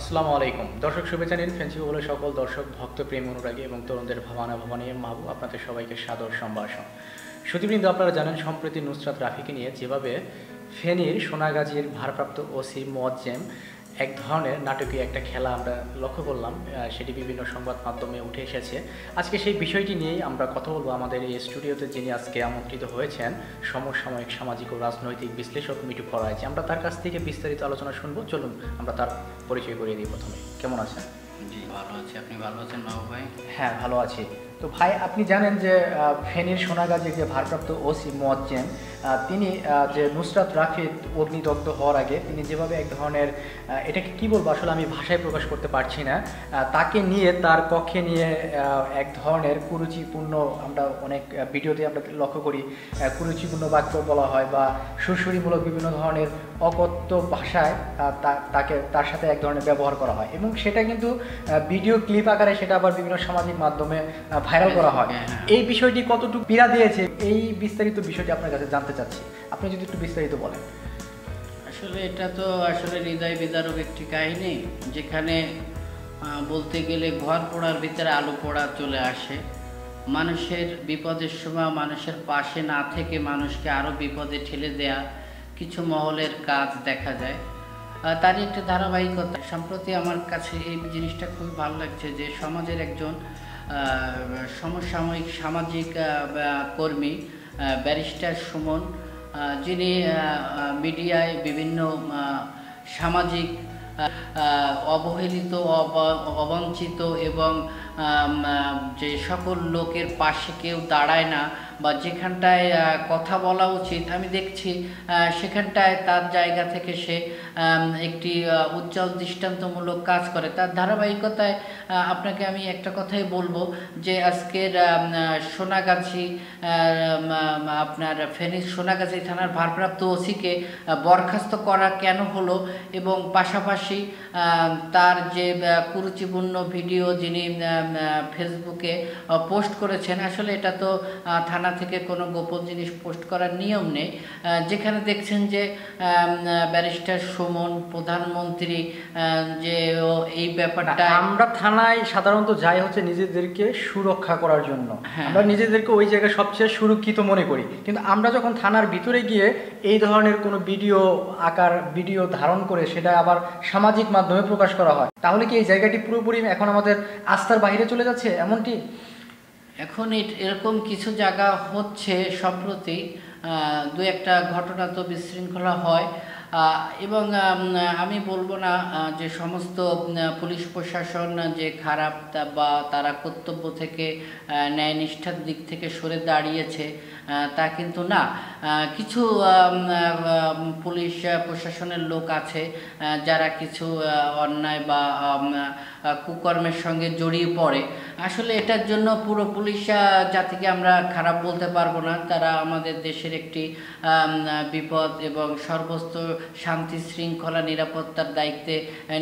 আসসালামু আলাইকুম। দর্শক শুভেচ্ছা নিন ফেন্সি বলে সকল দর্শক, ভক্ত, প্রেম, অনুরাগী এবং তরুণদের ভাবানা ভবানী মাহবু আপনাদের সবাইকে সাদর সম্ভাষণ। সুতিবৃন্দ আপনারা জানেন, সম্প্রতি নুসরাত রাফিকে নিয়ে যেভাবে ফেনীর সোনাগাজীর ভারপ্রাপ্ত ওসি মোয়াজ্জেম এক ধরনের নাটকীয় একটা খেলা আমরা লক্ষ্য করলাম সেটি বিভিন্ন সংবাদ মাধ্যমে উঠে এসেছে। আজকে সেই বিষয়টি নিয়েই আমরা কথা বলব। আমাদের এই স্টুডিওতে যিনি আজকে আমন্ত্রিত হয়েছেন সমসাময়িক সামাজিক ও রাজনৈতিক বিশ্লেষক মিটু ফরাইজি। আমরা তার কাছ থেকে বিস্তারিত আলোচনা শুনব। চলুন আমরা তার পরিচয় করিয়ে দিই প্রথমে। কেমন আছেন? জি ভালো আছি। আপনি ভালো আছেন ভাই? হ্যাঁ ভালো আছি। তো ভাই আপনি জানেন যে ফেনীর সোনাগাজীর যে ভারপ্রাপ্ত ওসি মোয়াজ্জেম আহ, তিনি যে নুসরাত রাফিদ অগ্নিদগ্ধ হওয়ার আগে তিনি যেভাবে এক ধরনের এটাকে কি বলব আসলে আমি ভাষায় প্রকাশ করতে পারছি না তাকে নিয়ে তার কক্ষে নিয়ে এক ধরনের কুরুচিপূর্ণ আমরা অনেক ভিডিওতে আমরা লক্ষ্য করি কুরুচিপূর্ণ বাক্য বলা হয় বা সুরসুরিমূলক বিভিন্ন ধরনের অকথ্য ভাষায় তাকে তার সাথে এক ধরনের ব্যবহার করা হয় এবং সেটা কিন্তু ভিডিও ক্লিপ আকারে সেটা আবার বিভিন্ন সামাজিক মাধ্যমে ভাইরাল করা হয় হ্যাঁ, হ্যাঁ। এই বিষয়টি কতটুকু পীড়া দিয়েছে এই বিস্তারিত বিষয়টি আপনার কাছে জানতে চাচ্ছি। আপনি যদি একটু বিস্তারিত বলেন। আসলে এটা তো আসলে হৃদয় বিদারক একটি কাহিনী, যেখানে বলতে গেলে ঘর পোড়ার ভিতরে আলু পোড়া চলে আসে। মানুষের বিপদের সময় মানুষের পাশে না থেকে মানুষকে আরও বিপদে ঠেলে দেয়া কিছু মহলের কাজ দেখা যায়। তারই একটা ধারাবাহিকতা। সম্প্রতি আমার কাছে এই জিনিসটা খুবই ভালো লাগছে যে সমাজের একজন সমসাময়িক সামাজিক কর্মী ব্যারিস্টার সুমন যিনি মিডিয়ায় বিভিন্ন সামাজিক অবহেলিত অবাঞ্ছিত এবং যে সকল লোকের পাশে কেউ দাঁড়ায় না বা যেখানটায় কথা বলা উচিত আমি দেখছি সেখানটায় তার জায়গা থেকে সে একটি উজ্জ্বল দৃষ্টান্তমূলক কাজ করে। তার ধারাবাহিকতায় আপনাকে আমি একটা কথাই বলব যে আজকের সোনাগাছি আপনার ফেনীর সোনাগাছি থানার ভারপ্রাপ্ত ওসিকে বরখাস্ত করা কেন হলো এবং পাশাপাশি তার যে কুরুচিপূর্ণ ভিডিও যিনি ফেসবুকে পোস্ট করেছেন আসলে এটা তো আহ, থানা থেকে কোনো গোপন জিনিস পোস্ট করার নিয়ম নেই। যেখানে দেখছেন যে ব্যারিস্টার সুমন প্রধানমন্ত্রী যে এই ব্যাপারটা আমরা থানায় সাধারণত যাই হচ্ছে নিজেদেরকে সুরক্ষা করার জন্য। হ্যাঁ। আমরা নিজেদেরকে ওই জায়গায় সবচেয়ে সুরক্ষিত মনে করি। কিন্তু আমরা যখন থানার ভিতরে গিয়ে এই ধরনের কোনো ভিডিও আকার ভিডিও ধারণ করে সেটা আবার সামাজিক মাধ্যমে প্রকাশ করা হয় তাহলে কি এই জায়গাটি পুরোপুরি এখন আমাদের আস্থার বাইরে চলে যাচ্ছে? এমনটি এখন এরকম কিছু জায়গা হচ্ছে সম্প্রতি দু একটা ঘটনা তো বিশৃঙ্খলা হয় এবং, আমি বলব না যে সমস্ত পুলিশ প্রশাসন যে খারাপ বা তারা কর্তব্য থেকে ন্যায় নিষ্ঠার দিক থেকে সরে দাঁড়িয়েছে তা কিন্তু না। কিছু পুলিশ প্রশাসনের লোক আছে যারা কিছু অন্যায় বা কুকর্মের সঙ্গে জড়িয়ে পড়ে। আসলে এটার জন্য পুরো পুলিশ জাতিকে আমরা খারাপ বলতে পারব না। তারা আমাদের দেশের একটি বিপদ এবং সর্বস্ত শান্তি শৃঙ্খলা নিরাপত্তার দায়িত্বে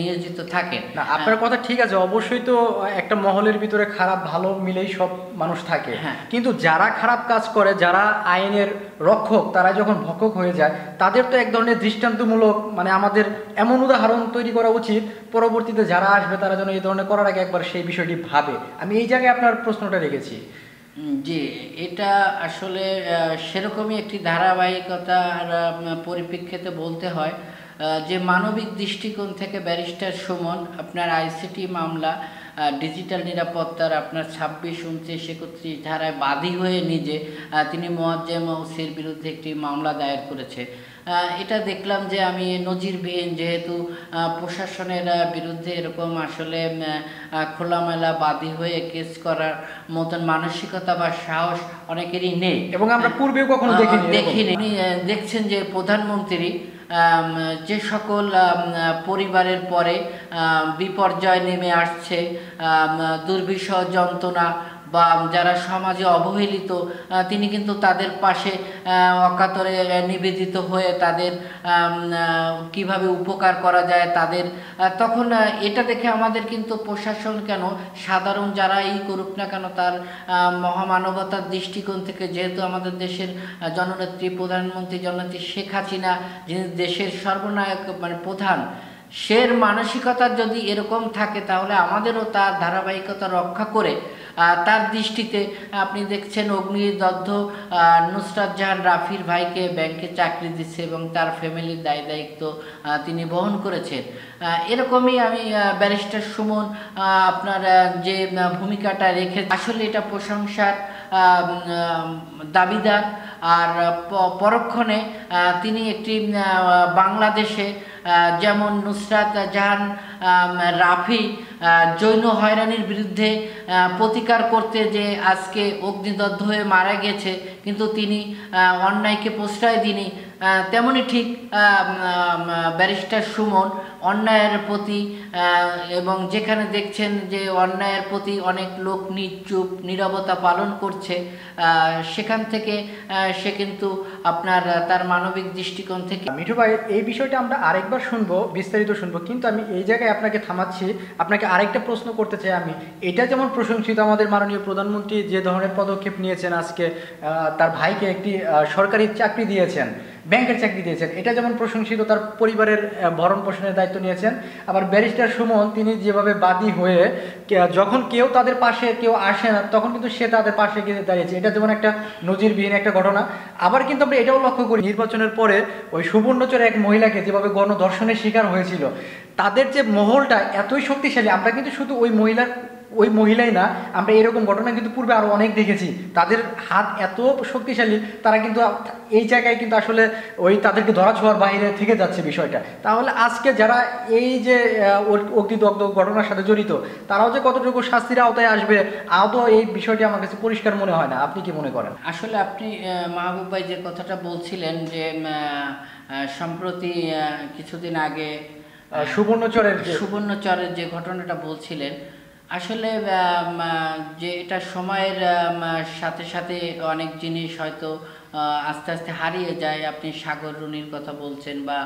নিয়োজিত থাকেন। আপনার কথা ঠিক আছে। অবশ্যই তো একটা মহলের ভিতরে খারাপ ভালো মিলেই সব মানুষ থাকে। হ্যাঁ। কিন্তু যারা খারাপ কাজ করে যারা আইনের রক্ষক, তারা যখন ভক্ষক হয়ে যায়, তাদের তো এক ধরনের দৃষ্টান্তমূলক মানে আমাদের এমন উদাহরণ তৈরি করা উচিত, পরবর্তীতে যারা আসবে তারা যেন এই ধরনের করার আগে একবার সেই বিষয়টি ভাবে। আমি এই জায়গায় আপনার প্রশ্নটা রেখেছি। জি, এটা আসলে সেরকমই একটি ধারাবাহিকতার পরিপ্রেক্ষিতে বলতে হয় যে মানবিক দৃষ্টিকোণ থেকে ব্যারিস্টার সুমন, আপনার আইসিটি মামলা ডিজিটাল নিরাপত্তার আপনার ছাব্বিশ উনত্রিশ একত্রিশ ধারায় বাদী হয়ে নিজে তিনি মোয়াজ্জেম ওসির বিরুদ্ধে একটি মামলা দায়ের করেছে। এটা দেখলাম যে আমি নজিরবিহীন যেহেতু প্রশাসনের বিরুদ্ধে এরকম আসলে খোলামেলা বাদী হয়ে কেস করার মতন মানসিকতা বা সাহস অনেকেরই নেই এবং আমরা পূর্বেও কখনো দেখিনি। দেখিনি দেখছেন যে প্রধানমন্ত্রী যে সকল পরিবারের পরে বিপর্যয় নেমে আসছে দুর্বিষহ যন্ত্রণা বা যারা সমাজে অবহেলিত তিনি কিন্তু তাদের পাশে অকাতরে নিবেদিত হয়ে তাদের কীভাবে উপকার করা যায় তাদের তখন এটা দেখে আমাদের কিন্তু প্রশাসন কেন সাধারণ যারা এই করুক না কেন তার মহামানবতার দৃষ্টিকোণ থেকে যেহেতু আমাদের দেশের জননেত্রী, প্রধানমন্ত্রী, জননেত্রী শেখ হাসিনা, যিনি দেশের সর্বনায়ক মানে প্রধান, সের মানসিকতা যদি এরকম থাকে তাহলে আমাদেরও তার ধারাবাহিকতা রক্ষা করে তার দৃষ্টিতে আপনি দেখছেন অগ্নিদগ্ধ নুসরাত জাহান রাফির ভাইকে ব্যাংকে চাকরি দিচ্ছে এবং তার ফ্যামিলির দায় দায়িত্ব তিনি বহন করেছেন। এরকমই আমি ব্যারিস্টার সুমন আপনার যে ভূমিকাটা রেখে আসলে এটা প্রশংসার দাবিদার। আর পরক্ষণে তিনি একটি বাংলাদেশে যেমন নুসরাত জাহান রাফি জৈন হয়রানির বিরুদ্ধে প্রতিকার করতে যে আজকে অগ্নিদগ্ধ হয়ে মারা গেছে, কিন্তু তিনি অন্যায়কে প্রশ্রয় দিনি তেমনি ঠিক ব্যারিস্টার সুমন অন্যায়ের প্রতি এবং যেখানে দেখছেন যে অন্যায়ের প্রতি অনেক লোক নিচুপ, নীরবতা পালন করছে সেখান থেকে সে কিন্তু আপনার তার মানবিক দৃষ্টিকোণ থেকে মিঠু ভাই, এই বিষয়টা আমরা আরেকবার শুনব, বিস্তারিত শুনব, কিন্তু আমি এই জায়গায় আপনাকে থামাচ্ছি। আপনাকে আরেকটা প্রশ্ন করতে চাই আমি। এটা যেমন প্রশংসিত আমাদের মাননীয় প্রধানমন্ত্রী যে ধরনের পদক্ষেপ নিয়েছেন আজকে তার ভাইকে একটি সরকারি চাকরি দিয়েছেন, ব্যাংকের চাকরি দিয়েছেন, এটা যেমন প্রশংসিত তার পরিবারের ভরণ পোষণের দায়িত্ব নিয়েছেন, আবার ব্যারিস্টার সুমন তিনি যেভাবে বাদী হয়ে যখন কেউ তাদের পাশে কেউ আসে না, তখন কিন্তু সে তাদের পাশে গিয়ে দাঁড়িয়েছে। এটা যেমন একটা নজিরবিহীন একটা ঘটনা। আবার কিন্তু আমরা এটাও লক্ষ্য করি, নির্বাচনের পরে ওই সুবর্ণচরে এক মহিলাকে যেভাবে গণধর্ষণের শিকার হয়েছিল তাদের যে মহলটা এতই শক্তিশালী, আমরা কিন্তু শুধু ওই মহিলার ওই মহিলাই না, আমরা এরকম ঘটনা কিন্তু পূর্বে আরও অনেক দেখেছি। তাদের হাত এত শক্তিশালী, তারা কিন্তু এই জায়গায় কিন্তু আসলে ওই তাদেরকে ধরা ছোঁয়ার বাইরে থেকে যাচ্ছে বিষয়টা। তাহলে আজকে যারা এই যে অগ্নিদগ্ধ ঘটনার সাথে জড়িত, তারাও যে কতটুকু শাস্তির আওতায় আসবে, আদৌ এই বিষয়টি আমার কাছে পরিষ্কার মনে হয় না। আপনি কি মনে করেন? আসলে আপনি মাহবুব ভাই যে কথাটা বলছিলেন যে সম্প্রতি কিছুদিন আগে সুবর্ণচরের সুবর্ণচরের যে ঘটনাটা বলছিলেন, আসলে যে এটা সময়ের সাথে সাথে অনেক জিনিস হয়তো আস্তে আস্তে হারিয়ে যায়। আপনি সাগর রুনির কথা বলছেন বা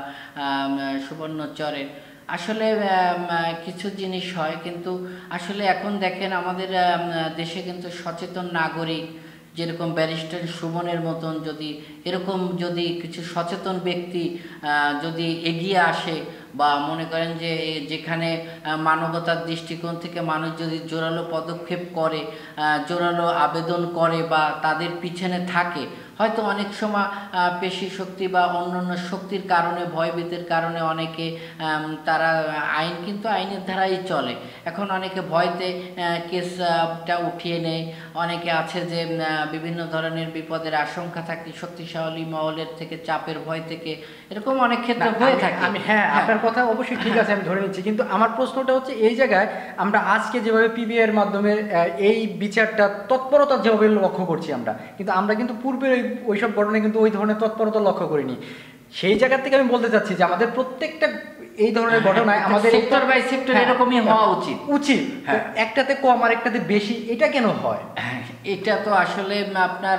সুবর্ণচরের। আসলে কিছু জিনিস হয়, কিন্তু আসলে এখন দেখেন আমাদের দেশে কিন্তু সচেতন নাগরিক, যেরকম ব্যারিস্টার সুমনের মতন যদি, এরকম যদি কিছু সচেতন ব্যক্তি যদি এগিয়ে আসে বা মনে করেন যে যেখানে মানবতার দৃষ্টিকোণ থেকে মানুষ যদি জোরালো পদক্ষেপ করে জোরালো আবেদন করে বা তাদের পিছনে থাকে হয়তো অনেক সময় পেশি শক্তি বা অন্যান্য শক্তির কারণে ভয়ভীতির কারণে অনেকে তারা আইন কিন্তু আইনের ধারাই চলে। এখন অনেকে ভয়তে কেসটা উঠিয়ে নেয়। অনেকে আছে যে বিভিন্ন ধরনের বিপদের আশঙ্কা থাকে শক্তিশালী মহলের থেকে চাপের ভয় থেকে এরকম অনেক ক্ষেত্রে হয়ে থাকে। আমি হ্যাঁ আপনার কথা অবশ্যই ঠিক আছে আমি ধরে নিচ্ছি। কিন্তু আমার প্রশ্নটা হচ্ছে এই জায়গায় আমরা আজকে যেভাবে পিবিআই এর মাধ্যমে এই বিচারটা তৎপরতা যেভাবে লক্ষ্য করছি আমরা কিন্তু আমরা কিন্তু পূর্বে ওই ওইসব ঘটনায় কিন্তু ওই ধরনের তৎপরতা লক্ষ্য করিনি। সেই জায়গা থেকে আমি বলতে চাচ্ছি যে আমাদের প্রত্যেকটা এই ধরনের ঘটনায় আমাদের সেক্টর বাই সেক্টর হ্যাঁ, এরকমই হওয়া উচিত। উচিত। হ্যাঁ। একটাতে কম আর একটাতে বেশি এটা কেন হয়? হ্যাঁ, এটা তো আসলে আপনার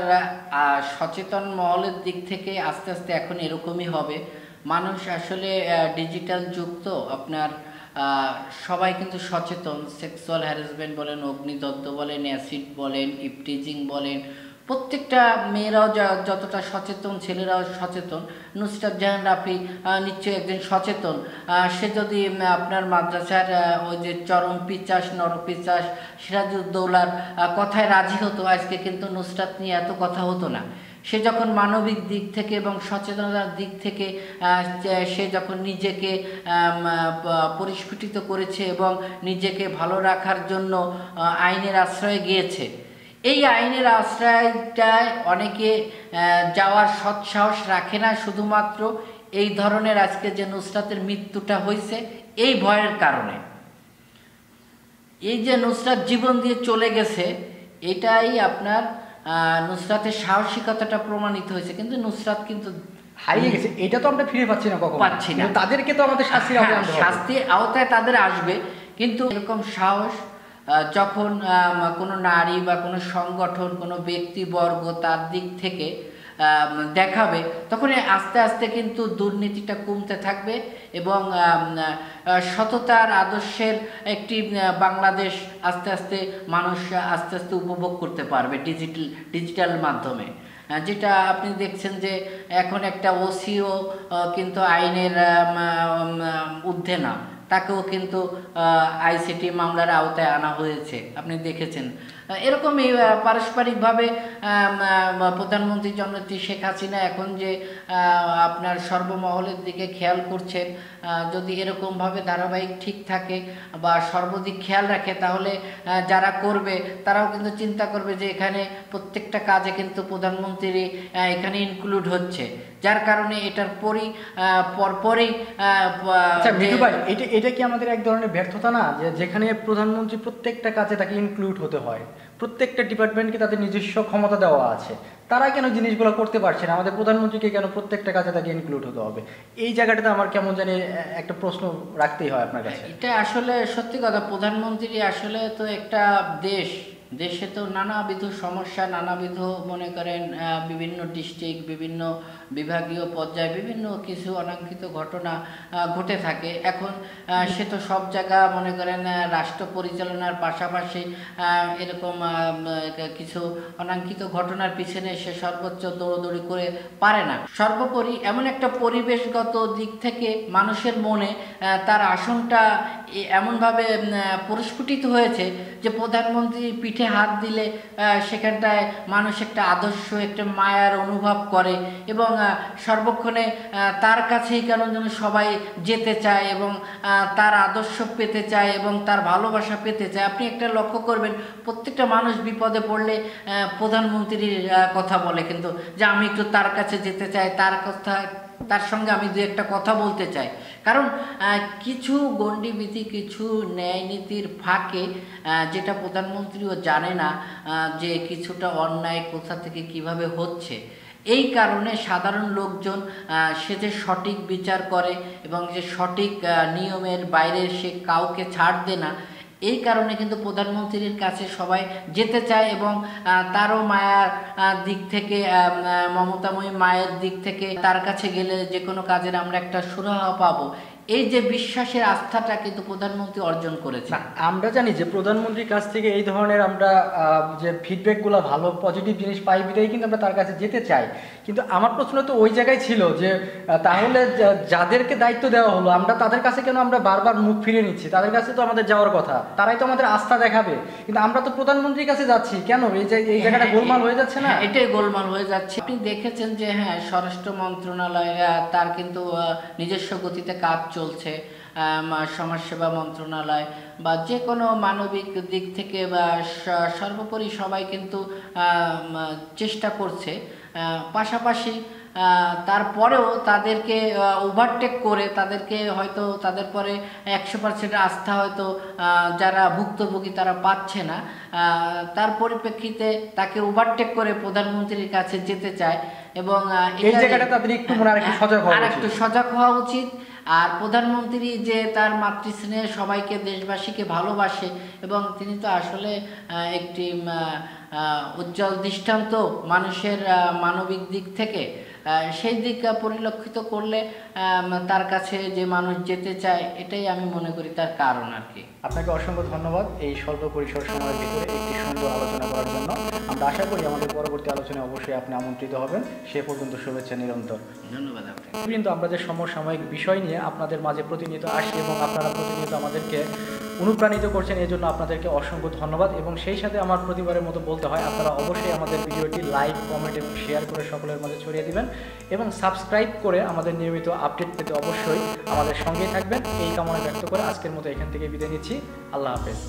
সচেতন মহলের দিক থেকে আস্তে আস্তে এখন এরকমই হবে। মানুষ আসলে ডিজিটাল যুগ তো আপনার আহ, সবাই কিন্তু সচেতন। সেক্সুয়াল হ্যারাসমেন্ট বলেন অগ্নিদত্ত বলেন অ্যাসিড বলেন ইপটিজিং বলেন প্রত্যেকটা মেয়েরাও যতটা সচেতন, ছেলেরাও সচেতন, নুসরাত জাহান রাফি নিশ্চয়ই একজন সচেতন। সে যদি আপনার মাদ্রাসার ওই যে চরম পিচাস নরপিচাস সিরাজউদ্দৌলার কথায় রাজি হতো, আজকে কিন্তু নুসরাত নিয়ে এত কথা হতো না। সে যখন মানবিক দিক থেকে এবং সচেতনতার দিক থেকে সে যখন নিজেকে পরিস্ফুটিত করেছে এবং নিজেকে ভালো রাখার জন্য আইনের আশ্রয়ে গিয়েছে এই আইনের আশ্রয়টায় অনেকে যাওয়ার সৎসাহস রাখে না শুধুমাত্র এই ধরনের আজকে যে নুসরাতের মৃত্যুটা হয়েছে এই ভয়ের কারণে এই যে নুসরাত জীবন দিয়ে চলে গেছে এটাই আপনার আহ, নুসরাতের সাহসিকতাটা প্রমাণিত হয়েছে কিন্তু নুসরাত কিন্তু হারিয়ে গেছে এটা তো আমরা ফিরে পাচ্ছি না কখন পাচ্ছি না। তাদেরকে তো আমাদের শাস্তির হবে। শাস্তির আওতায় তাদের আসবে কিন্তু এরকম সাহস যখন কোনো নারী বা কোনো সংগঠন, কোনো ব্যক্তিবর্গ তার দিক থেকে দেখাবে তখন আস্তে আস্তে কিন্তু দুর্নীতিটা কমতে থাকবে এবং সততার আদর্শের একটি বাংলাদেশ আস্তে আস্তে মানুষ আস্তে আস্তে উপভোগ করতে পারবে ডিজিটাল ডিজিটাল মাধ্যমে। যেটা আপনি দেখছেন যে এখন একটা ওসিও কিন্তু আইনের ঊর্ধ্বে না। তাকেও কিন্তু আইসিটি মামলার আওতায় আনা হয়েছে। আপনি দেখেছেন। এরকমই পারস্পরিকভাবে প্রধানমন্ত্রী জননেত্রী শেখ হাসিনা এখন যে আপনার সর্বমহলের দিকে খেয়াল করছেন যদি এরকমভাবে ধারাবাহিক ঠিক থাকে বা সর্বদিক খেয়াল রাখে, তাহলে যারা করবে, তারাও কিন্তু চিন্তা করবে যে এখানে প্রত্যেকটা কাজে কিন্তু প্রধানমন্ত্রী এখানে ইনক্লুড হচ্ছে। যার কারণে এটার পরই পরপরই আচ্ছা মিঠু ভাই এটা এটা কি আমাদের এক ধরনের ব্যর্থতা না? যে যেখানে প্রধানমন্ত্রী প্রত্যেকটা কাজে তাকে ইনক্লুড হতে হয়। প্রত্যেকটা ডিপার্টমেন্টকে তাদের নিজস্ব ক্ষমতা দেওয়া আছে। তারা কেন জিনিসগুলো করতে পারছে না? আমাদের প্রধানমন্ত্রীকে কেন প্রত্যেকটা কাজে তাকে ইনক্লুড হতে হবে? এই জায়গাটাতে আমার কেমন জানি একটা প্রশ্ন রাখতেই হয় আপনার কাছে। এটা আসলে সত্যি কথা প্রধানমন্ত্রী আসলে তো একটা দেশ। দেশে তো নানাবিধ সমস্যা, নানাবিধ মনে করেন বিভিন্ন ডিস্ট্রিক্ট বিভিন্ন বিভাগীয় পর্যায়ে, বিভিন্ন কিছু অনাঙ্কিত ঘটনা ঘটে থাকে। এখন সে তো সব জায়গা মনে করেন রাষ্ট্র পরিচালনার পাশাপাশি এরকম কিছু অনাঙ্কিত ঘটনার পিছনে সে সর্বোচ্চ দৌড়দৌড়ি করে পারে না। সর্বোপরি এমন একটা পরিবেশগত দিক থেকে মানুষের মনে তার আসনটা এমনভাবে পরিস্ফুটিত হয়েছে যে প্রধানমন্ত্রী পিঠে হাত দিলে সেখানটায় মানুষ একটা আদর্শ, একটা মায়ার অনুভব করে এবং সর্বক্ষণে তার কাছেই কেন যেন সবাই যেতে চায় এবং তার আদর্শ পেতে চায় এবং তার ভালোবাসা পেতে চায়। আপনি একটা লক্ষ্য করবেন, প্রত্যেকটা মানুষ বিপদে পড়লে প্রধানমন্ত্রীর কথা বলে। কিন্তু যে আমি একটু তার কাছে যেতে চাই, তার কথা তার সঙ্গে আমি দু একটা কথা বলতে চাই। কারণ কিছু গণ্ডিবিধি, কিছু ন্যায় নীতির ফাঁকে যেটা প্রধানমন্ত্রীও জানে না যে কিছুটা অন্যায় কোথা থেকে কীভাবে হচ্ছে। এই কারণে সাধারণ লোকজন সে যে সঠিক বিচার করে এবং যে সঠিক নিয়মের বাইরে সে কাউকে ছাড় দেয় না এই কারণে কিন্তু প্রধানমন্ত্রীর কাছে সবাই যেতে চায় এবং তারও মায়ার দিক থেকে মমতাময়ী মায়ের দিক থেকে তার কাছে গেলে যে কোনো কাজের আমরা একটা সুরাহা পাবো। এই যে বিশ্বাসের আস্থাটা কিন্তু প্রধানমন্ত্রী অর্জন করেছে আমরা জানি যে প্রধানমন্ত্রীর কাছ থেকে এই ধরনের আমরা যে ফিডব্যাকগুলো ভালো পজিটিভ জিনিস পাই বিদায় কিন্তু আমরা তার কাছে যেতে চাই। কিন্তু আমার প্রশ্ন তো ওই জায়গায় ছিল যে তাহলে যাদেরকে দায়িত্ব দেওয়া হলো আমরা তাদের কাছে কেন আমরা বারবার মুখ ফিরিয়ে নিচ্ছি? তাদের কাছে তো আমাদের যাওয়ার কথা তারাই তো আমাদের আস্থা দেখাবে। কিন্তু আমরা তো প্রধানমন্ত্রীর কাছে যাচ্ছি কেন? এই যে এই জায়গাটা গোলমাল হয়ে যাচ্ছে না? হ্যাঁ, এটাই গোলমাল হয়ে যাচ্ছে। আপনি দেখেছেন যে হ্যাঁ স্বরাষ্ট্র মন্ত্রণালয় তার কিন্তু নিজস্ব গতিতে কাজ চলছে সমাজসেবা মন্ত্রণালয় বা যে কোনো মানবিক দিক থেকে বা সর্বোপরি সবাই কিন্তু চেষ্টা করছে। পাশাপাশি তারপরেও তাদেরকে ওভারটেক করে তাদেরকে হয়তো তাদের পরে একশো পার্সেন্ট আস্থা হয়তো যারা ভুক্তভোগী তারা পাচ্ছে না। তার পরিপ্রেক্ষিতে তাকে ওভারটেক করে প্রধানমন্ত্রীর কাছে যেতে চায় এবং এই জায়গাটা তাদের একটু সজাগ হওয়া উচিত। আর প্রধানমন্ত্রী যে তার মাতৃস্নেহে সবাইকে দেশবাসীকে ভালোবাসে এবং তিনি তো আসলে একটি উজ্জ্বল দৃষ্টান্ত মানুষের মানবিক দিক থেকে সেই দিক পরিলক্ষিত করলে তার কাছে যে মানুষ যেতে চায় এটাই আমি মনে করি তার কারণ আর কি। আপনাকে অসংখ্য ধন্যবাদ এই স্বল্প পরিসর সময়ের ভিতরে একটি সুন্দর আলোচনা করার জন্য। আমরা আশা করি আমাদের পরবর্তী আলোচনায় অবশ্যই আপনি আমন্ত্রিত হবেন। সে পর্যন্ত শুভেচ্ছা নিরন্তর। ধন্যবাদ আপনাকে। কিন্তু আমরা যে সমসাময়িক বিষয় নিয়ে আপনাদের মাঝে প্রতিনিয়ত আসি এবং আপনারা প্রতিনিয়ত আমাদেরকে অনুপ্রাণিত করছেন এই জন্য আপনাদেরকে অসংখ্য ধন্যবাদ। এবং সেই সাথে আমার প্রতিবারের মতো বলতে হয়, আপনারা অবশ্যই আমাদের ভিডিওটি লাইক, কমেন্ট এবং শেয়ার করে সকলের মাঝে ছড়িয়ে দিবেন এবং সাবস্ক্রাইব করে আমাদের নিয়মিত আপডেট পেতে অবশ্যই আমাদের সঙ্গেই থাকবেন। এই কামনা ব্যক্ত করে আজকের মতো এখান থেকে বিদায় নিচ্ছি। আল্লাহ হাফেজ।